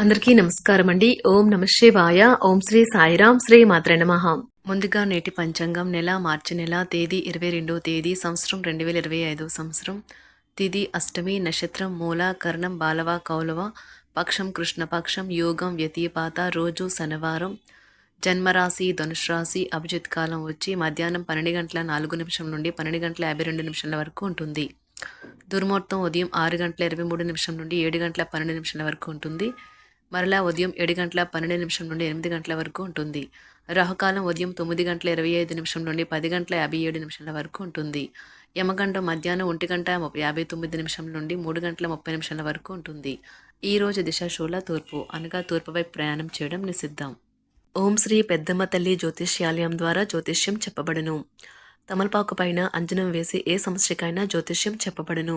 అందరికీ నమస్కారం అండి. ఓం నమ శివాయ. ఓం శ్రీ సాయిరాం శ్రీ మాత్ర నమః. ముందుగా నేటి పంచాంగం నెల మార్చి నెల తేదీ ఇరవై రెండో తేదీ సంవత్సరం రెండు వేల ఇరవై ఐదో సంవత్సరం. తిది అష్టమి నక్షత్రం మూల కర్ణం బాలవ కౌలవ పక్షం కృష్ణపక్షం యోగం వ్యతిపాత రోజు శనివారం. జన్మరాశి ధనుష్ రాశి అభిజిత్ కాలం వచ్చి మధ్యాహ్నం పన్నెండు గంటల నాలుగు నిమిషం నుండి పన్నెండు గంటల యాభై రెండు నిమిషాల వరకు ఉంటుంది. దుర్ముహూర్తం ఉదయం ఆరు గంటల ఇరవై మూడు నిమిషం నుండి ఏడు గంటల పన్నెండు నిమిషాల వరకు ఉంటుంది. మరలా ఉదయం ఏడు గంటల పన్నెండు నిమిషం నుండి ఎనిమిది గంటల వరకు ఉంటుంది. రాహుకాలం ఉదయం తొమ్మిది గంటల ఇరవై ఐదు నిమిషం నుండి పది గంటల యాభై ఏడు నిమిషాల వరకు ఉంటుంది. యమగండం మధ్యాహ్నం ఒంటి గంట యాభై తొమ్మిది నిమిషం నుండి మూడు గంటల ముప్పై నిమిషాల వరకు ఉంటుంది. ఈ రోజు దిశ షోల తూర్పు అనగా తూర్పు వైపు ప్రయాణం చేయడం నిషిద్ధం. ఓం శ్రీ పెద్దమ్మ తల్లి జ్యోతిష్యాలయం ద్వారా జ్యోతిష్యం చెప్పబడును. తమలపాకు పైన అంజనం వేసి ఏ సమస్యకైనా జ్యోతిష్యం చెప్పబడును.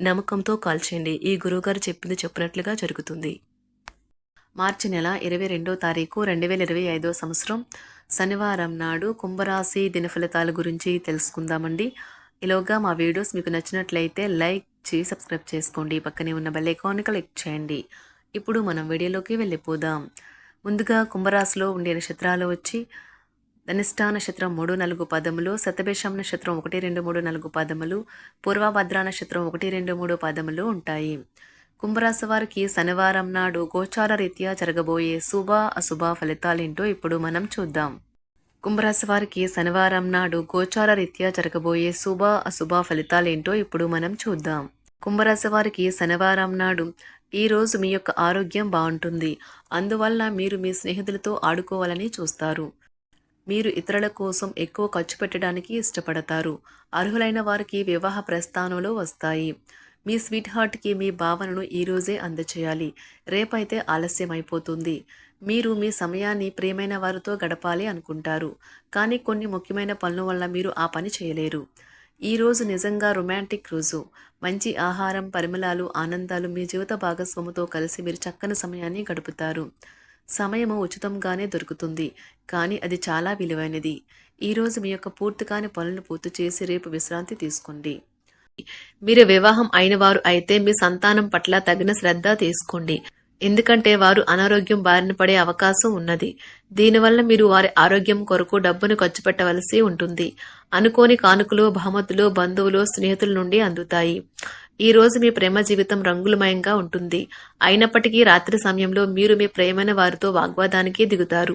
నమ్మకంతో కాల్ చేయండి. ఈ గురువుగారు చెప్పింది చెప్పినట్లుగా జరుగుతుంది. మార్చి నెల ఇరవై రెండో తారీఖు రెండు వేల ఇరవై ఐదో సంవత్సరం శనివారం నాడు కుంభరాశి దినఫలితాల గురించి తెలుసుకుందామండి. ఇలోగా మా వీడియోస్ మీకు నచ్చినట్లయితే లైక్ చేసి సబ్స్క్రైబ్ చేసుకోండి. పక్కనే ఉన్న బెల్ ఐకాన్ క్లిక్ చేయండి. ఇప్పుడు మనం వీడియోలోకి వెళ్ళిపోదాం. ముందుగా కుంభరాశిలో ఉండే నక్షత్రాలు వచ్చి ధనిష్టా నక్షత్రం మూడు నాలుగు పదములు శతభేషం నక్షత్రం ఒకటి రెండు మూడు నాలుగు పదములు పూర్వభద్ర నక్షత్రం ఒకటి రెండు మూడు పదములు ఉంటాయి. కుంభరాశి వారికి శనివారం నాడు గోచార రీత్యా జరగబోయే శుభ అశుభ ఫలితాలేంటో ఇప్పుడు మనం చూద్దాం. కుంభరాశి వారికి శనివారం నాడు గోచార రీత్యా జరగబోయే శుభ అశుభ ఫలితాలేంటో ఇప్పుడు మనం చూద్దాం. కుంభరాశి వారికి శనివారం నాడు ఈ రోజు మీ యొక్క ఆరోగ్యం బాగుంటుంది. అందువల్ల మీరు మీ స్నేహితులతో ఆడుకోవాలని చూస్తారు. మీరు ఇతరుల కోసం ఎక్కువ ఖర్చు పెట్టడానికి ఇష్టపడతారు. అర్హులైన వారికి వివాహ ప్రస్థానంలో వస్తాయి. మీ స్వీట్ హార్ట్కి మీ భావనను ఈరోజే అందచేయాలి. రేపైతే ఆలస్యం అయిపోతుంది మీరు మీ సమయాన్ని ప్రియమైన వారితో గడపాలి అనుకుంటారు. కానీ కొన్ని ముఖ్యమైన పనుల వల్ల మీరు ఆ పని చేయలేరు. ఈ రోజు నిజంగా రొమాంటిక్ రోజు. మంచి ఆహారం పరిమళాలు ఆనందాలు మీ జీవిత భాగస్వామితో కలిసి మీరు చక్కని సమయాన్ని గడుపుతారు. సమయము ఉచితంగానే దొరుకుతుంది. కానీ అది చాలా విలువైనది. ఈరోజు మీ యొక్క పూర్తి కాని పనులను పూర్తి చేసి రేపు విశ్రాంతి తీసుకోండి. మీరు వివాహం అయిన వారు అయితే మీ సంతానం పట్ల తగిన శ్రద్ధ తీసుకోండి. ఎందుకంటే వారు అనారోగ్యం బారిన పడే అవకాశం ఉన్నది. దీనివల్ల మీరు వారి ఆరోగ్యం కొరకు డబ్బును ఖర్చు పెట్టవలసి ఉంటుంది. అనుకోని కానుకలు బహుమతులు బంధువులు స్నేహితుల నుండి అందుతాయి. ఈ రోజు మీ ప్రేమ జీవితం రంగులమయంగా ఉంటుంది. అయినప్పటికీ రాత్రి సమయంలో మీరు మీ ప్రేమైన వారితో వాగ్వాదానికి దిగుతారు.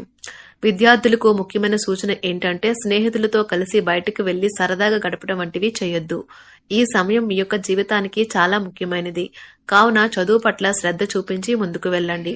విద్యార్థులకు ముఖ్యమైన సూచన ఏంటంటే స్నేహితులతో కలిసి బయటకు వెళ్ళి సరదాగా గడపడం వంటివి చేయొద్దు. ఈ సమయం మీ యొక్క జీవితానికి చాలా ముఖ్యమైనది. కావున చదువు పట్ల శ్రద్ధ చూపించి ముందుకు వెళ్ళండి.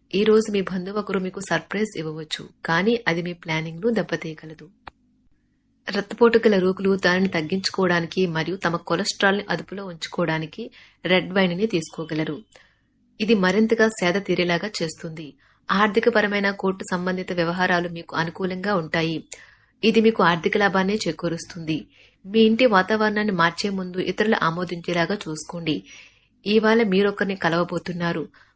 ఈ రోజు మీ బంధువు ఒకరు మీకు సర్ప్రైజ్ ఇవ్వవచ్చు కానీ అది మీ ప్లానింగ్ను దెబ్బతీయగలదు. రక్తపోటు గల రోగులు దానిని తగ్గించుకోవడానికి మరియు తమ కొలెస్ట్రాల్ని అదుపులో ఉంచుకోవడానికి రెడ్ వైన్ని తీసుకోగలరు. ఇది మరింతగా సేద తీరేలాగా చేస్తుంది. ఆర్థికపరమైన కోర్టు సంబంధిత వ్యవహారాలు మీకు అనుకూలంగా ఉంటాయి. ఇది మీకు ఆర్థిక లాభాన్ని చేకూరుస్తుంది. మీ ఇంటి వాతావరణాన్ని మార్చే ముందు ఇతరులు ఆమోదించేలాగా చూసుకోండి. ఇవాళ మీరొకరిని కలవబోతున్నారు.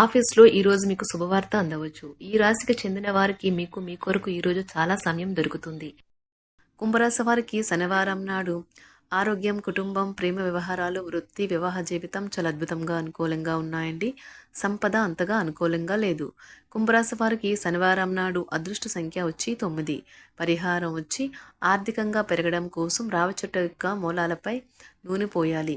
ఆఫీస్లో ఈరోజు మీకు శుభవార్త అందవచ్చు. ఈ రాశికి చెందిన వారికి మీకు మీ కొరకు ఈ రోజు చాలా సమయం దొరుకుతుంది. కుంభరాశి వారికి శనివారం నాడు ఆరోగ్యం కుటుంబం ప్రేమ వ్యవహారాలు వృత్తి వివాహ జీవితం చాలా అద్భుతంగా అనుకూలంగా ఉన్నాయండి. సంపద అంతగా అనుకూలంగా లేదు. కుంభరాశి వారికి శనివారం నాడు అదృష్ట సంఖ్య వచ్చి తొమ్మిది. పరిహారం వచ్చి ఆర్థికంగా పెరగడం కోసం రావి చెట్టు యొక్క మూలాలపై నూనె పోయాలి